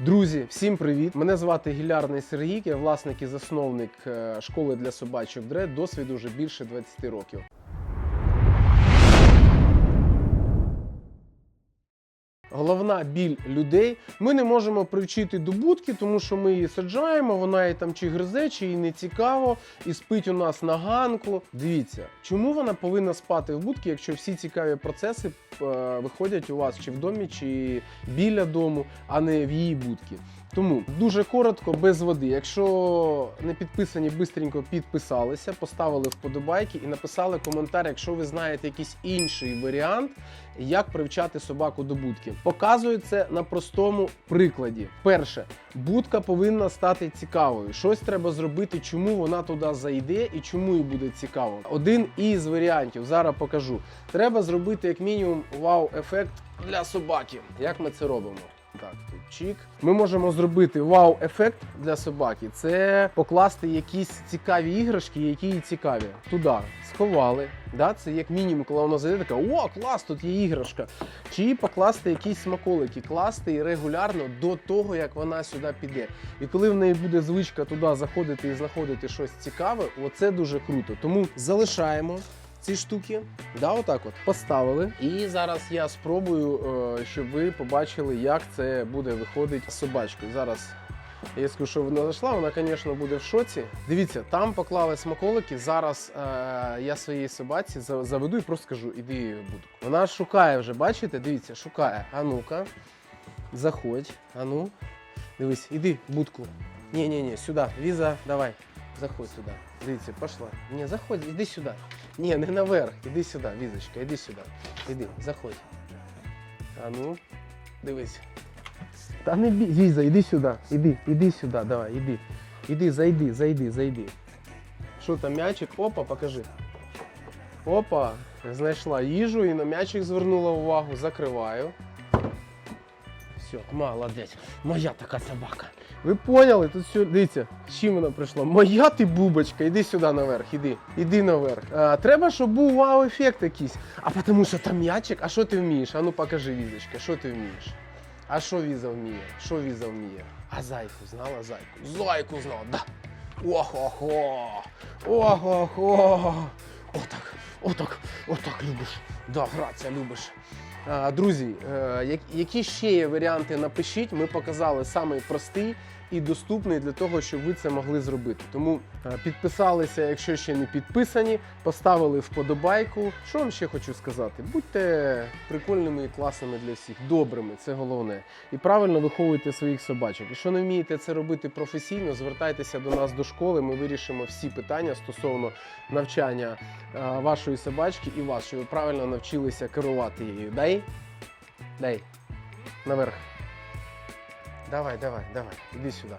Друзі, всім привіт! Мене звати Гілярний Сергій, я власник і засновник е, школи для собачок Дред, досвіду вже більше 20 років. Головна біль людей. Ми не можемо привчити до будки, тому що ми її саджаємо, вона її там чи гризе, чи їй не цікаво, і спить у нас на ганку. Дивіться, чому вона повинна спати в будці, якщо всі цікаві процеси е, виходять у вас чи в домі, чи біля дому, а не в її будці. Тому дуже коротко, без води. Якщо не підписані, бистренько підписалися, поставили вподобайки і написали коментар, якщо ви знаєте якийсь інший варіант, як привчати собаку до будки. Показую це на простому прикладі. Перше, будка повинна стати цікавою. Щось треба зробити, чому вона туди зайде і чому їй буде цікаво. Один із варіантів зараз покажу. Треба зробити як мінімум вау-ефект для собаки. Як ми це робимо? Так, чік. Ми можемо зробити вау-ефект для собаки. Це покласти якісь цікаві іграшки, які їй цікаві. Туди сховали. Да? Це як мінімум, коли вона зайде, така о, клас, тут є іграшка. Чи покласти якісь смаколики, класти і регулярно до того, як вона сюди піде. І коли в неї буде звичка туди заходити і знаходити щось цікаве, оце дуже круто. Тому залишаємо ці штуки. Да, отак от поставили. І зараз я спробую, е, щоб ви побачили, як це буде виходити з собачкою. Зараз я скажу, що вона зайшла, вона, звісно, буде в шоці. Дивіться, там поклали смаколики. Зараз е, я своїй собаці заведу і просто скажу, іди будку. Вона шукає вже, бачите? Дивіться, шукає. А ну-ка, заходь. А ну, дивись, іди в будку. Ні, ні, ні, сюди. Віза, давай. Заходь сюди. Дивіться, пошла. Ні, заходь, іди сюди. Ні, не наверх. Іди сюди, візочка, іди сюди. Іди, заходь. А ну, дивись. Та не бій, Віза, іди сюди. Іди, іди сюди, давай, іди. Іди, зайди, зайди, зайди. Що там, м'ячик? Опа, покажи. Опа, знайшла їжу і на м'ячик звернула увагу. Закриваю. Все, молодець. Моя така собака. Ви поняли? Тут все, дивіться, з чим вона прийшла. Моя ти бубочка, іди сюди наверх, іди, іди наверх. А, треба, щоб був вау-ефект якийсь. А тому що там м'ячик, а що ти вмієш? А ну покажи, візочка, що ти вмієш? А що віза вміє? Що віза вміє? А зайку знала зайку? Зайку знала, да. Охо-хо! Охо-хо! Отак, отак, отак любиш. Да, грація любиш. А, Друзі, е, які ще є варіанти, напишіть. Ми показали самий простий і доступний для того, щоб ви це могли зробити. Тому е, підписалися, якщо ще не підписані, поставили вподобайку. Що вам ще хочу сказати? Будьте прикольними і класними для всіх, добрими, це головне. І правильно виховуйте своїх собачок. Якщо не вмієте це робити професійно, звертайтеся до нас до школи. Ми вирішимо всі питання стосовно навчання е, вашої собачки і вас, щоб ви правильно навчилися керувати її. Дай? Дай. Наверх. Давай, давай, давай. Іди сюди.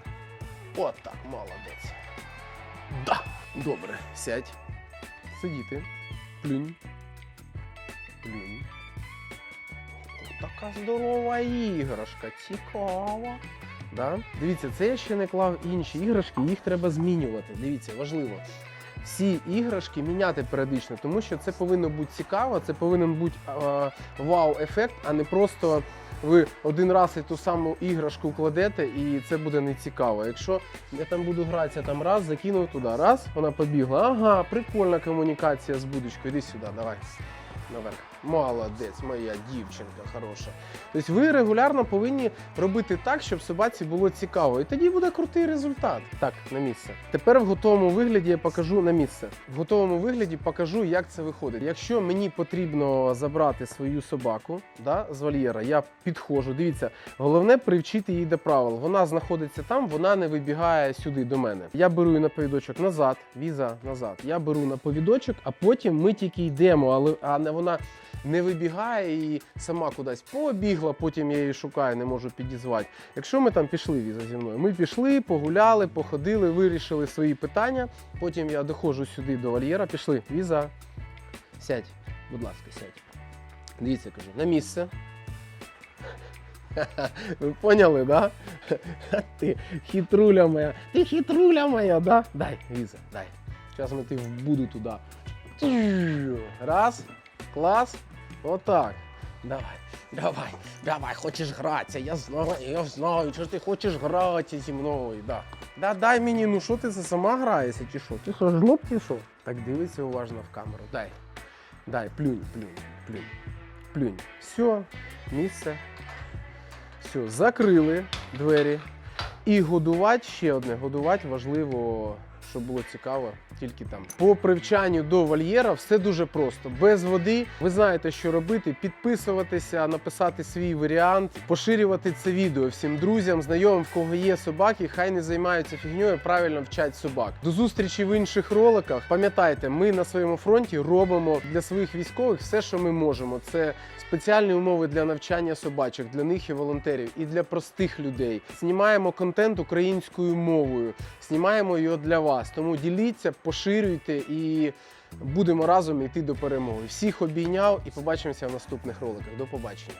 От так, молодець. Да. Добре. Сядь. Сидіти. Плюнь. Плюнь. О, така здорова іграшка. Цікава. Да? Дивіться, це я ще не клав інші іграшки, їх треба змінювати. Дивіться, важливо. Всі іграшки міняти періодично, тому що це повинно бути цікаво, це повинен бути вау-ефект, а не просто ви один раз і ту саму іграшку кладете, і це буде не цікаво. Якщо я там буду гратися, там раз, закинув туди, раз, вона побігла. Ага, прикольна комунікація з будочкою. Іди сюди, давай. Наверх. Молодець, моя дівчинка хороша. Тобто ви регулярно повинні робити так, щоб собаці було цікаво. І тоді буде крутий результат. Так, на місце. Тепер в готовому вигляді я покажу на місце. В готовому вигляді покажу, як це виходить. Якщо мені потрібно забрати свою собаку да, з вольєра, я підходжу. Дивіться, головне привчити її до правил. Вона знаходиться там, вона не вибігає сюди до мене. Я беру її на повідочок назад, віза назад. Я беру на повідочок, а потім ми тільки йдемо, але а не вона не вибігає і сама кудись побігла, потім я її шукаю, не можу підізвати. Якщо ми там пішли віза зі мною, ми пішли, погуляли, походили, вирішили свої питання. Потім я доходжу сюди до вольєра, пішли. Віза, сядь, будь ласка, сядь. Дивіться, кажу, на місце. Ви поняли, да? Ти хитруля моя. Ти хитруля моя, да? Дай, віза, дай. Зараз ми ти буду туди. Раз, клас, отак. Давай, давай, давай, хочеш гратися, я знаю, я знаю, що ти хочеш гратися зі мною. Да. Да, дай мені, ну що ти це сама граєшся чи що? Ти що, жлоб чи що? Так дивиться уважно в камеру. Дай. Дай, плюнь, плюнь, плюнь, плюнь. Все, місце. Все, закрили двері. І годувати ще одне. Годувати важливо, щоб було цікаво, тільки там. По привчанню до вольєра все дуже просто. Без води. Ви знаєте, що робити. Підписуватися, написати свій варіант, поширювати це відео всім друзям, знайомим, в кого є собаки, хай не займаються фігньою, правильно вчать собак. До зустрічі в інших роликах. Пам'ятайте, ми на своєму фронті робимо для своїх військових все, що ми можемо. Це спеціальні умови для навчання собачок, для них і волонтерів, і для простих людей. Знімаємо контент українською мовою, знімаємо його для вас. Тому діліться, поширюйте і будемо разом йти до перемоги. Всіх обійняв і побачимося в наступних роликах. До побачення.